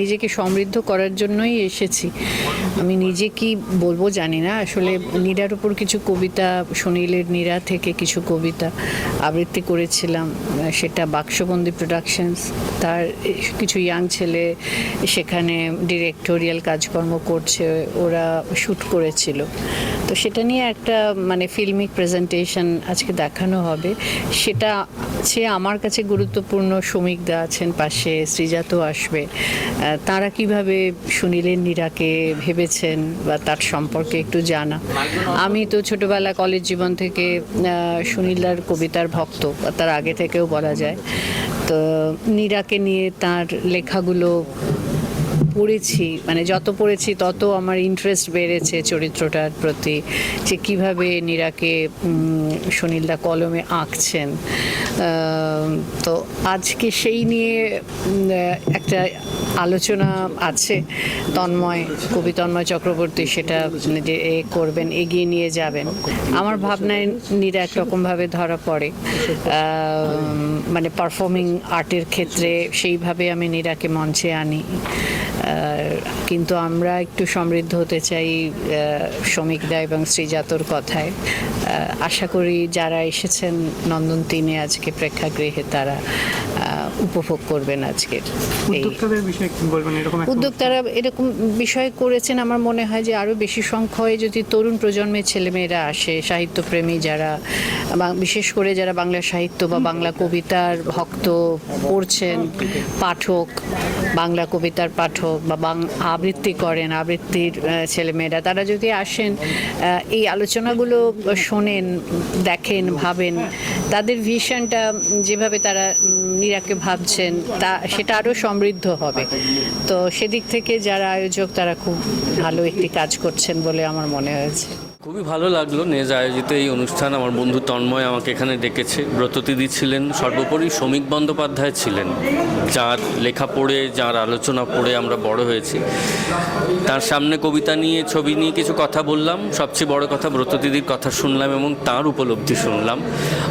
নিজেকে সমৃদ্ধ করার জন্যই এসেছি। আমি নিজে কি বলব জানি না। আসলে নীরার উপর কিছু কবিতা সুনীলের নীরা থেকে কিছু কবিতা আবৃত্তি করেছিলাম, সেটা বাক্সবন্দি প্রোডাকশনস তার কিছু ইয়াং ছেলে সেখানে ডিরেক্টোরিয়াল কাজকর্ম করছে, ওরা শ্যুট করেছিল। তো সেটা নিয়ে একটা মানে ফিল্মিক প্রেজেন্টেশন আজকে দেখানো হবে। সেটা সে আমার কাছে গুরুত্বপূর্ণ শ্রমিকদা আছেন পাশে শ্রীজাতও আসবে। তারা কীভাবে সুনীলের নীরাকে ভেবেছেন বা তার সম্পর্কে একটু জানা। আমি তো ছোটবেলা কলেজ জীবন থেকে সুনীলদার কবিতার ভক্ত তার আগে থেকেও বলা যায়। তো নীরাকে নিয়ে তার লেখাগুলো পড়েছি মানে যত পড়েছি তত আমার ইন্টারেস্ট বেড়েছে চরিত্রটার প্রতি, যে কীভাবে নীরাকে সুনীলদা কলমে আঁকছেন। তো আজকে সেই নিয়ে একটা আলোচনা আছে, তন্ময়, কবি তন্ময় চক্রবর্তী, সেটা মানে যে এ করবেন, এগিয়ে নিয়ে যাবেন। আমার ভাবনায় নীরা একরকমভাবে ধরা পড়ে। মানে পারফর্মিং আর্টের ক্ষেত্রে সেইভাবে আমি নীরাকে মঞ্চে আনি। কিন্তু আমরা একটু সমৃদ্ধ হতে চাই শ্রমিকদা এবং শ্রীজাতর কথায়। আশা করি যারা এসেছেন নন্দন তিনে আজকে প্রেক্ষাগৃহে তারা উপভোগ করবেন আজকের উদ্যোক্তারা এরকম বিষয় করেছেন আমার মনে হয় যে আরও বেশি সংখ্যায় যদি তরুণ প্রজন্মের ছেলেমেয়েরা আসে সাহিত্যপ্রেমী যারা বা বিশেষ করে যারা বাংলা সাহিত্য বা বাংলা কবিতার ভক্ত পড়ছেন পাঠক বাংলা কবিতার পাঠক বা বাং, আবৃত্তি করেন, আবৃত্তির ছেলেমেয়েরা। তারা যদি আসেন এই আলোচনাগুলো শোনেন, দেখেন, ভাবেন, তাদের ভিশনটা যেভাবে তারা নীরাকে ভাবছেন, তা সেটা আরও সমৃদ্ধ হবে। তো সেদিক থেকে যারা আয়োজক, তারা খুব ভালো একটি কাজ করছেন বলে আমার মনে হয়েছে। খুবই ভালো লাগল। নেজ আয়োজিত এই অনুষ্ঠান আমার বন্ধু তন্ময় আমাকে এখানে ডেকেছে। ব্রততিদি ছিলেন, সর্বোপরি শ্রমিক বন্দ্যোপাধ্যায় ছিলেন, যার লেখা পড়ে, যার আলোচনা পড়ে আমরা বড় হয়েছি। তার সামনে কবিতা নিয়ে, ছবি নিয়ে কিছু কথা বললাম। সবচেয়ে বড় কথা ব্রততিদির কথা শুনলাম এবং তার উপলব্ধি শুনলাম।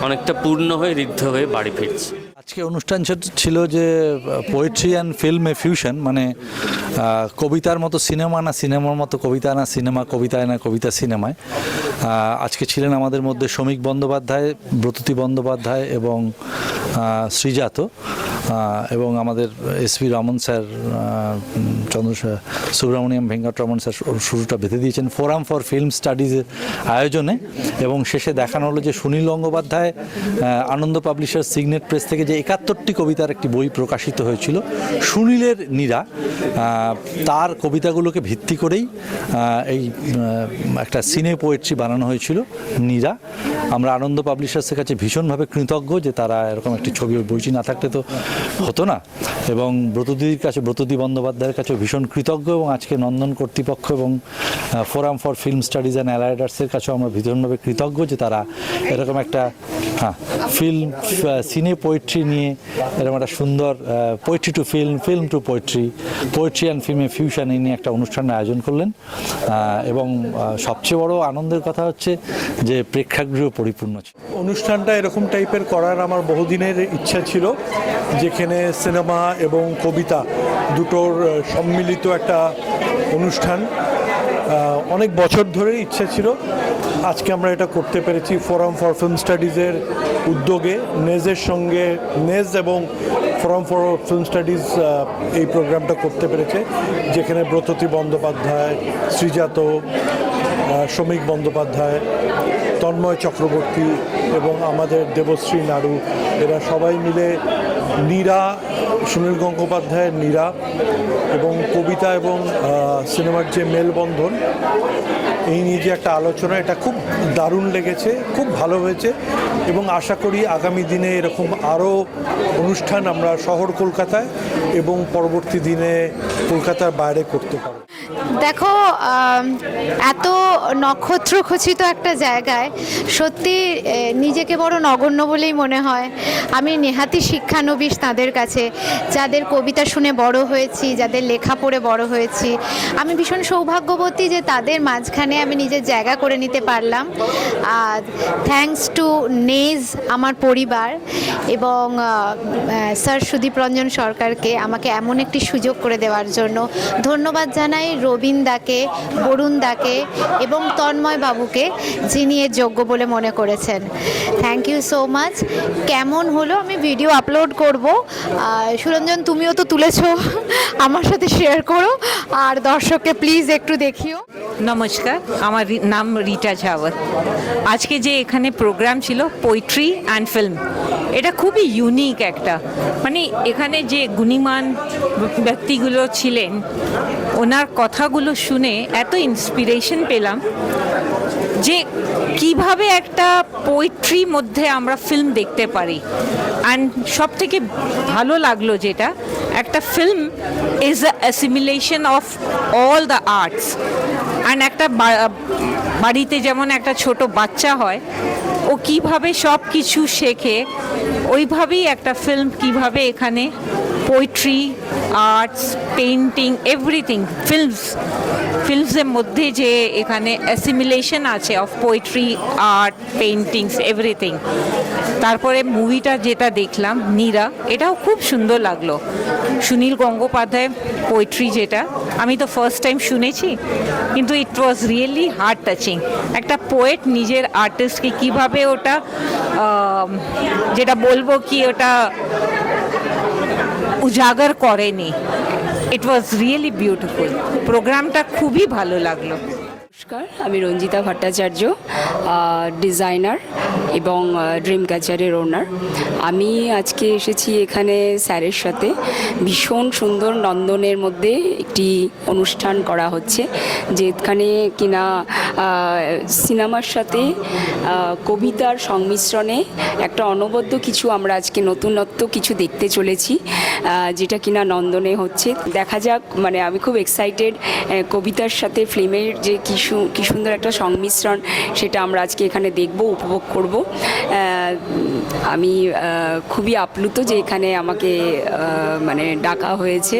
অনেকটা পূর্ণ হয়ে ঋদ্ধ হয়ে বাড়ি ফিরছি। আজকে অনুষ্ঠান ছিল- যে পোয়েট্রি অ্যান্ড ফিল্মে ফিউশন মানে কবিতার মতো সিনেমা না সিনেমার মতো কবিতা না সিনেমা কবিতায় না কবিতা সিনেমায় আজকে ছিলেন আমাদের মধ্যে শ্রমিক বন্দ্যোপাধ্যায়, ব্রততী বন্দ্যোপাধ্যায় এবং শ্রীজাত এবং আমাদের SP Raman sir Chandra Subramaniam Venkataraman sir শুরুটা বেঁধে দিয়েছেন ফোরাম ফর ফিল্ম স্টাডিজের আয়োজনে। এবং শেষে দেখানো হলো যে Sunil Gangopadhyay Ananda publisher Signet press থেকে যে একাত্তরটি কবিতার একটি বই প্রকাশিত হয়েছিল, সুনীলের নীরা তার কবিতাগুলোকে ভিত্তি করেই এই একটা সিনে পোয়েট্রি বানানো হয়েছিল, নীরা। আমরা আনন্দ পাবলিশার্সের কাছে ভীষণভাবে কৃতজ্ঞ যে তারা এরকম একটি ছবি বইটি না থাকলে তো হতো না। এবং ব্রতদির কাছে, ব্রতদী বন্দ্যোপাধ্যায়ের কাছেও ভীষণ কৃতজ্ঞ এবং আজকে নন্দন কর্তৃপক্ষ এবং forum for film studies and allied আর্টসের কাছেও আমরা ভীষণভাবে কৃতজ্ঞ যে তারা এরকম একটা হ্যাঁ ফিল্ম সিনে পোয়েট্রি নিয়ে, এরকম একটা সুন্দর poetry to film film to poetry poetry and ফিল্মে ফিউশন এই নিয়ে একটা অনুষ্ঠানের আয়োজন করলেন। এবং সবচেয়ে বড় আনন্দের কথা হচ্ছে যে প্রেক্ষাগৃহ পরিপূর্ণ অনুষ্ঠানটা এরকম টাইপের করার আমার বহুদিনের ইচ্ছা ছিল, যেখানে সিনেমা এবং কবিতা দুটোর সম্মিলিত একটা অনুষ্ঠান অনেক বছর ধরে ইচ্ছা ছিল। আজকে আমরা এটা করতে পেরেছি ফোরাম ফর ফিল্ম স্টাডিজের উদ্যোগে। নেজের সঙ্গে নেজ এবং ফোরাম ফর ফিল্ম স্টাডিজ এই প্রোগ্রামটা করতে পেরেছে, যেখানে ব্রততী বন্দ্যোপাধ্যায় শ্রীজাত শ্রমিক বন্দ্যোপাধ্যায়, তন্ময় চক্রবর্তী এবং আমাদের দেবশ্রী নাড়ু, এরা সবাই মিলে নীরা, সুনীল গঙ্গোপাধ্যায়ের নীরা এবং কবিতা এবং সিনেমার যে মেলবন্ধন এই নিয়ে যে একটা আলোচনা, এটা খুব দারুণ লেগেছে, খুব ভালো হয়েছে এবং আশা করি আগামী দিনে এরকম আরও অনুষ্ঠান আমরা শহর কলকাতায় এবং পরবর্তী দিনে কলকাতার বাইরে করতে পারব। দেখো এত নক্ষত্র খচিত একটা জায়গায় সত্যি নিজেকে বড় নগণ্য বলেই মনে হয়। আমি নেহাতি শিক্ষানবিশ তাদের কাছে, যাদের কবিতা শুনে বড় হয়েছি, যাদের লেখা পড়ে বড় হয়েছি। আমি ভীষণ সৌভাগ্যবতী যে তাদের মাঝখানে আমি নিজের জায়গা করে নিতে পারলাম। আর থ্যাঙ্কস টু নেজ, আমার পরিবার এবং স্যার সুদীপ রঞ্জন সরকারকে আমাকে এমন একটি সুযোগ করে দেওয়ার জন্য ধন্যবাদ জানাই। রবীন দাকে, বরুণ দাকে এবং তন্ময় বাবুকে যিনি এর যোগ্য বলে মনে করেছেন। থ্যাংক ইউ সো মাচ কেমন হলো? আমি ভিডিও আপলোড করব। সুরঞ্জন, তুমিও তো তুলেছো। আমার সাথে শেয়ার করো। আর দর্শককে প্লিজ একটু দেখিও। নমস্কার, আমার নাম রিটা ঝাওয়ার আজকে যে এখানে প্রোগ্রাম ছিল পোয়েট্রি অ্যান্ড ফিল্ম এটা খুবই ইউনিক একটা। মানে এখানে যে গুণীমান ব্যক্তিগুলো ছিলেন ওনার কথাগুলো শুনে এত ইন্সপিরেশন পেলাম যে কীভাবে একটা পোয়েট্রি মধ্যে আমরা ফিল্ম দেখতে পারি। অ্যান্ড সব থেকে ভালো লাগল যেটা, একটা film is a assimilation of all the arts and একটা বাড়িতে যেমন একটা ছোট বাচ্চা হয়, ও কীভাবে সব কিছু শেখে, ওইভাবেই একটা ফিল্ম কীভাবে এখানে poetry arts painting everything films ফিল্মসের মধ্যে যে এখানে অ্যাসিমিলেশন আছে of poetry art paintings everything তারপরে মুভিটা যেটা দেখলাম নীরা এটাও খুব সুন্দর লাগল। সুনীল গঙ্গোপাধ্যায় পোয়েট্রি যেটা, আমি তো ফার্স্ট টাইম শুনেছি, কিন্তু it was really heart touching একটা পোয়েট নিজের আর্টিস্টকে কীভাবে ওটা যেটা বলব কি ওটা উজাগর করেনি। ইট ওয়াজ রিয়েলি বিউটিফুল প্রোগ্রামটা খুবই ভালো লাগল। নমস্কার, আমি রঞ্জিতা ভট্টাচার্য ডিজাইনার এবং ড্রিম ক্যাচারের ওনার আমি আজকে এসেছি এখানে স্যারের সাথে। ভীষণ সুন্দর নন্দনের মধ্যে একটি অনুষ্ঠান করা হচ্ছে, যেখানে কিনা সিনেমার সাথে কবিতার সংমিশ্রণে একটা অনবদ্য কিছু আমরা আজকে নতুনত্ব কিছু দেখতে চলেছি যেটা কিনা নন্দনে হচ্ছে। দেখা যাক মানে আমি খুব এক্সাইটেড কবিতার সাথে ফিল্মের যে কি সুন্দর একটা সংমিশ্রণ, সেটা আমরা আজকে এখানে দেখব, উপভোগ করব। আমি খুবই আপ্লুত যে এখানে আমাকে মানে ডাকা হয়েছে।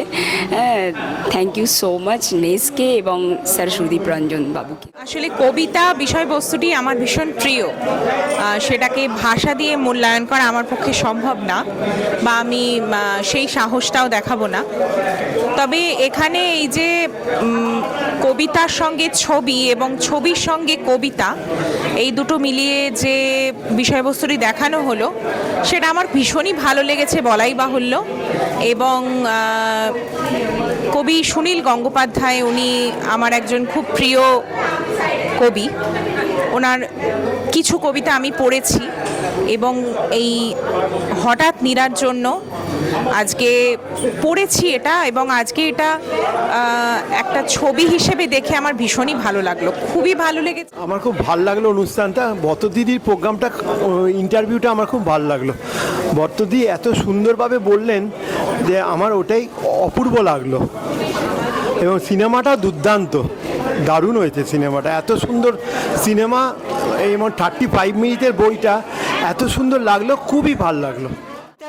থ্যাংক ইউ সো মাচ নেসকে এবং স্যার সুদীপ রঞ্জন বাবুকে। আসলে কবিতা বিষয়বস্তুটি আমার ভীষণ প্রিয়। সেটাকে ভাষা দিয়ে মূল্যায়ন করা আমার পক্ষে সম্ভব না বা আমি সেই সাহসটাও দেখাবো না। তবে এখানে এই যে কবিতার সঙ্গে ছবি এবং ছবির সঙ্গে কবিতা, এই দুটো মিলিয়ে যে বিষয়বস্তুটি দেখানো হলো, সেটা আমার ভীষণই ভালো লেগেছে বলাই বাহুল্য এবং কবি সুনীল গঙ্গোপাধ্যায় উনি আমার একজন খুব প্রিয় কবি। ওনার কিছু কবিতা আমি পড়েছি এবং এই হঠাৎ নিরার জন্য আজকে পড়েছি এটা এবং আজকে এটা একটা ছবি হিসেবে দেখে আমার ভীষণই ভালো লাগল। খুবই ভালো লেগেছে। আমার খুব ভালো লাগল অনুষ্ঠানটা। বতদিদির প্রোগ্রামটা ইন্টারভিউটা আমার খুব ভালো লাগল। বর্তদি এত সুন্দরভাবে বললেন যে আমার ওটাই অপূর্ব লাগল। এবং সিনেমাটা দুর্দান্ত। দারুণ হয়েছে সিনেমাটা। এত সুন্দর সিনেমা এবং থার্টি ফাইভ মিনিটের বইটা, এত সুন্দর লাগল, খুবই ভালো লাগল।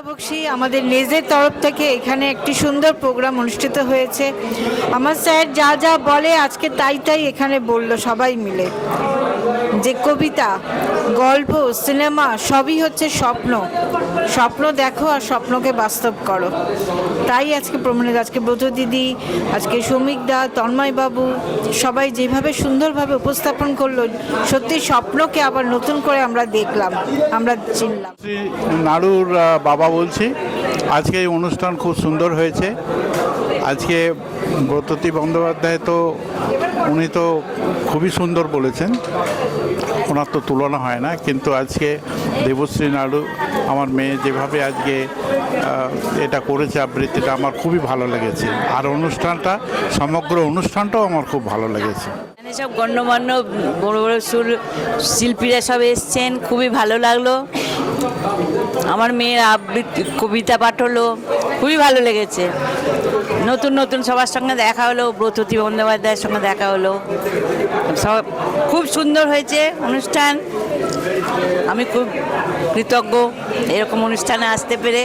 বক্সি আমাদের নিজের তরফ থেকে এখানে একটি সুন্দর প্রোগ্রাম অনুষ্ঠিত হয়েছে। আমার স্যার যা যা বলে আজকে তাই তাই এখানে বলল সবাই মিলে। যে কবিতা, গল্প, সিনেমা, সবই হচ্ছে স্বপ্ন। স্বপ্ন দেখো আর স্বপ্নকে বাস্তব করো। তাই আজকে প্রমাণিত আজকে ব্রত দিদি, আজকে শ্রমিক দা, তন্ময় বাবু, সবাই যেভাবে সুন্দরভাবে উপস্থাপন করল, সত্যি স্বপ্নকে আবার নতুন করে আমরা দেখলাম, আমরা চিনলাম। নাড়ুর বাবা বলছি, আজকে এই অনুষ্ঠান খুব সুন্দর হয়েছে। আজকে ব্রততী বন্দ্যোপাধ্যায় তো, উনি তো খুবই সুন্দর বলেছেন। ওনার তো তুলনা হয় না, কিন্তু আজকে দেবশ্রী নাড়ু আমার মেয়ে যেভাবে আজকে এটা করেছে আবৃত্তিটা আমার খুবই ভালো লেগেছে। আর অনুষ্ঠানটা, সমগ্র অনুষ্ঠানটাও আমার খুব ভালো লেগেছে। সব গণ্যমান্য বড় বড় সুর শিল্পীরা সব এসছেন, খুবই ভালো লাগল। আমার মেয়ের আবৃত্তি কবিতা পাঠ হলো, খুবই ভালো লেগেছে। নতুন নতুন সবার সঙ্গে দেখা হলো, ব্রততী বন্দ্যোপাধ্যায়ের সঙ্গে দেখা হলো। সব খুব সুন্দর হয়েছে অনুষ্ঠান। আমি খুব কৃতজ্ঞ, এরকম অনুষ্ঠানে আসতে পেরে।